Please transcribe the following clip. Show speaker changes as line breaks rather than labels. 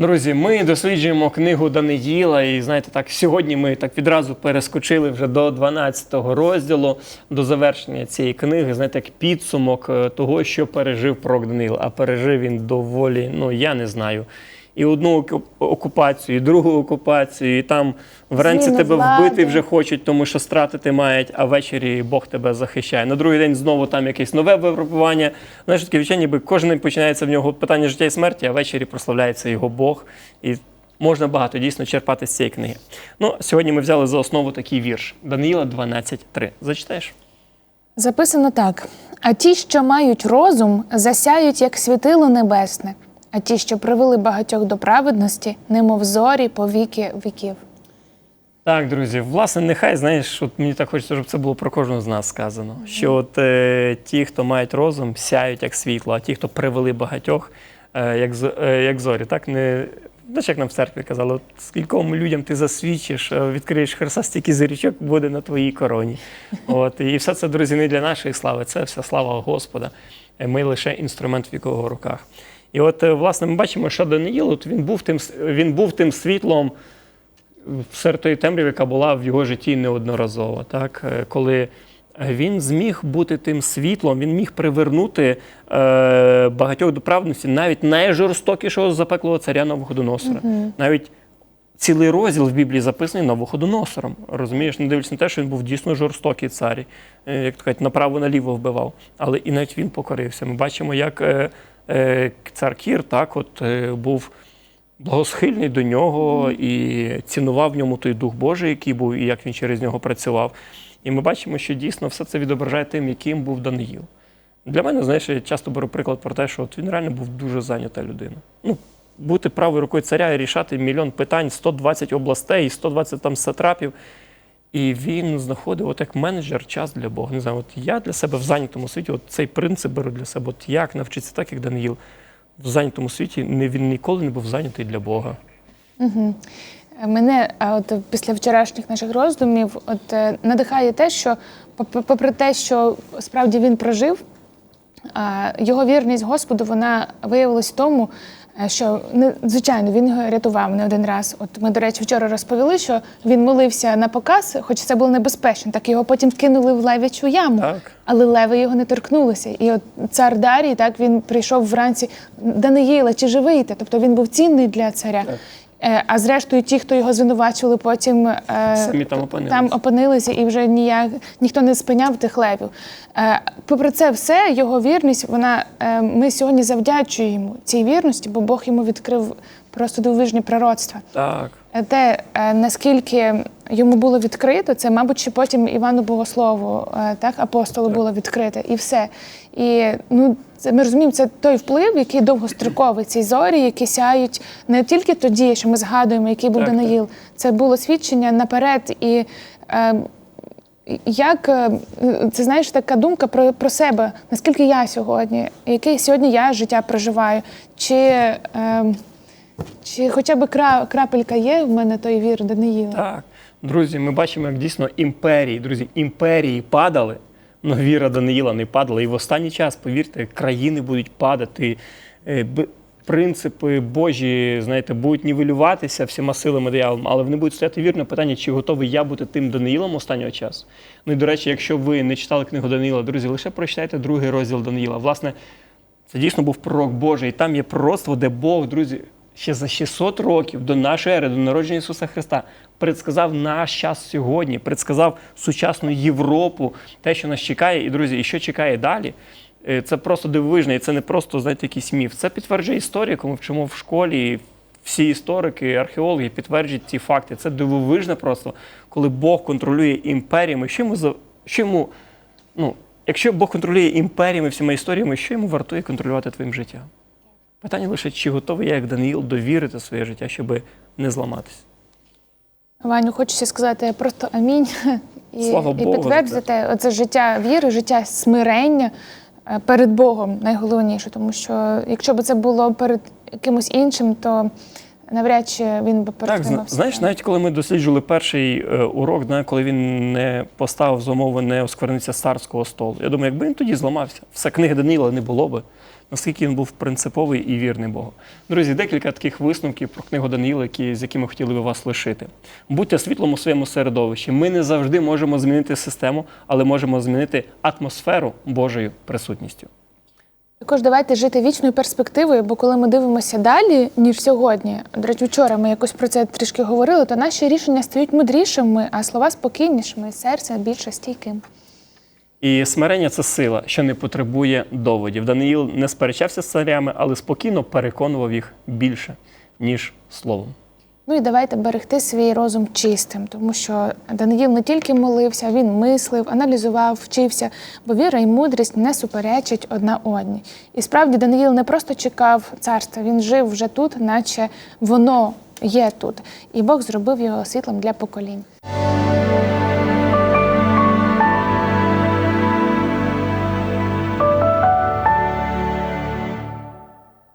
Друзі, ми досліджуємо книгу Даниїла, і знаєте, так сьогодні ми так відразу перескочили вже до 12-го розділу, до завершення цієї книги. Знаєте, як підсумок е, того, що пережив пророк Даниїл. А пережив він доволі, ну я не знаю. І одну окупацію, і другу окупацію, і там вранці
Зміну
тебе
влади.
вбити вже хочуть, тому що стратити мають, а ввечері Бог тебе захищає. На другий день знову там якесь нове випробування. Знаєш, таке відчуття, ніби кожен день починається в нього питання життя і смерті, а ввечері прославляється його Бог. І можна багато дійсно черпати з цієї книги. Ну, сьогодні ми взяли за основу такий вірш Даниїла 12.3. Зачитаєш?
Записано так: а ті, що мають розум, засяють як світило небесне, а ті, що привели багатьох до праведності, немов зорі по віки віків.
Так, друзі, власне, нехай знаєш, от мені так хочеться, щоб це було про кожного з нас сказано. Що от е, ті, хто мають розум, сяють як світло, а ті, хто привели багатьох, е, як, е, як зорі, так не. Знаєш, як нам в церкві казали, от скільком людям ти засвідчиш, е, відкриєш Христа, стільки зірічок буде на твоїй короні. От, і все це, друзі, не для нашої слави, це вся слава Господа. Ми лише інструмент в його руках. І от, е, власне, ми бачимо, що Даниїл, от він був тим, він був тим світлом, серед тої темряви, яка була в його житті неодноразово, так Е, коли він зміг бути тим світлом, він міг привернути е, багатьох до праведності, навіть найжорстокішого запеклого царя Новоходоносора. Навіть цілий розділ в Біблії записаний Новоходоносором. Розумієш, не дивлячись на те, що він був дійсно жорстокий цар, е, як то кажуть, направо-наліво вбивав. Але і навіть він покорився. Ми бачимо, як цар Кір так, от, е, був благосхильний до нього і цінував в ньому той Дух Божий, який був, і як він через нього працював. І ми бачимо, що дійсно все це відображає тим, яким був Даниїл. Для мене, знаєш, я часто беру приклад про те, що от він реально був дуже зайнята людина. Ну, бути правою рукою царя і рішати мільйон питань, 120 областей, 120 там сатрапів. І він знаходив, от як менеджер, час для Бога. Не знаю, от я для себе в зайнятому світі, от цей принцип беру для себе. От як навчитися так, як Даниїл. В зайнятому світі не, він ніколи не був зайнятий для Бога.
Мене а от після вчорашніх наших роздумів от е, надихає те, що попри те, що справді він прожив, його вірність Господу вона виявилась в тому, що не звичайно він його рятував не один раз. От ми, до речі, вчора розповіли, що він молився на показ, хоч це було небезпечно. Так його потім кинули в лев'ячу яму.
Так.
Але леви його не торкнулися. І от цар Дарій, так він прийшов вранці Даниїла, чи живий ти? Тобто він був цінний для царя. Е, А зрештою, ті, хто його звинувачували, потім е,
Самі там опинилися.
там опинилися, і вже ніяк ніхто не спиняв тих левів. Е, Попри це все, його вірність, вона е, ми сьогодні завдячуємо цій вірності, бо Бог йому відкрив просто дивовижні пророцтва.
Так.
Е, Те, е, наскільки йому було відкрито, це, мабуть, ще потім Івану Богослову, е, так, апостолу було відкрите, і все. І ну, це, ми розуміємо, це той вплив, який довгостроковий, ці зорі, які сяють не тільки тоді, що ми згадуємо, який був
Так,
Даниїл. Це було свідчення наперед. І е, як це знаєш така думка про, про себе, наскільки я сьогодні, яке сьогодні я життя проживаю, чи. Е, чи хоча б кра, крапелька є в мене той вір Даниїла?
Так. Друзі, ми бачимо, як дійсно імперії, друзі, імперії падали, але віра Даниїла не падала. І в останній час, повірте, країни будуть падати, е, принципи Божі, знаєте, будуть нівелюватися всіма силами дияволом, але вони будуть стояти вірне питання, чи готовий я бути тим Даниїлом останнього часу. Ну і до речі, якщо ви не читали книгу Даниїла, друзі, лише прочитайте другий розділ Даниїла. Власне, це дійсно був пророк Божий. І там є пророцтво, де Бог, друзі, ще за 600 років до нашої ери, до народження Ісуса Христа, предсказав наш час сьогодні, предсказав сучасну Європу, те, що нас чекає. І, друзі, і що чекає далі. Е, Це просто дивовижно, і це не просто, знаєте, якийсь міф. Це підтверджує історія, яку ми вчимо в школі. І всі історики, археологи підтверджують ці факти. Це дивовижно просто, коли Бог контролює імперіями. Що йому що йому, ну, якщо Бог контролює імперіями, всіма історіями, що йому вартує контролювати твоїм життям? Питання лише, чи готовий я, як Даниїл, довірити своє життя, щоб не зламатися.
Ваню, хочеться сказати просто амінь. І,
Слава
і
Богу
підтвердити оце життя віри, життя смирення е, перед Богом найголовніше, тому що якщо б це було перед якимось іншим, то навряд чи він би
Так, зна-
перетримався.
знаєш, навіть коли ми досліджували перший е, урок, да, коли він не поставив за умови не осквернитися з царського столу. Я думаю, якби він тоді зламався, все книги Даниїла не було би. наскільки він був принциповий і вірний Богу. Друзі, декілька таких висновків про книгу Даниїла, які, з якими хотіли би вас лишити. Будьте світлом у своєму середовищі. Ми не завжди можемо змінити систему, але можемо змінити атмосферу Божою присутністю.
Також давайте жити вічною перспективою, бо коли ми дивимося далі, ніж сьогодні, до речі, вчора ми якось про це трішки говорили, то наші рішення стають мудрішими, а слова спокійнішими, серце більше стійким.
І смирення це сила, що не потребує доводів. Даниїл не сперечався з царями, але спокійно переконував їх більше, ніж словом.
Ну і давайте берегти свій розум чистим, тому що Даниїл не тільки молився, він мислив, аналізував, вчився, бо віра і мудрість не суперечать одна одній. І справді Даниїл не просто чекав царства, він жив вже тут, наче воно є тут. І Бог зробив його світлом для поколінь.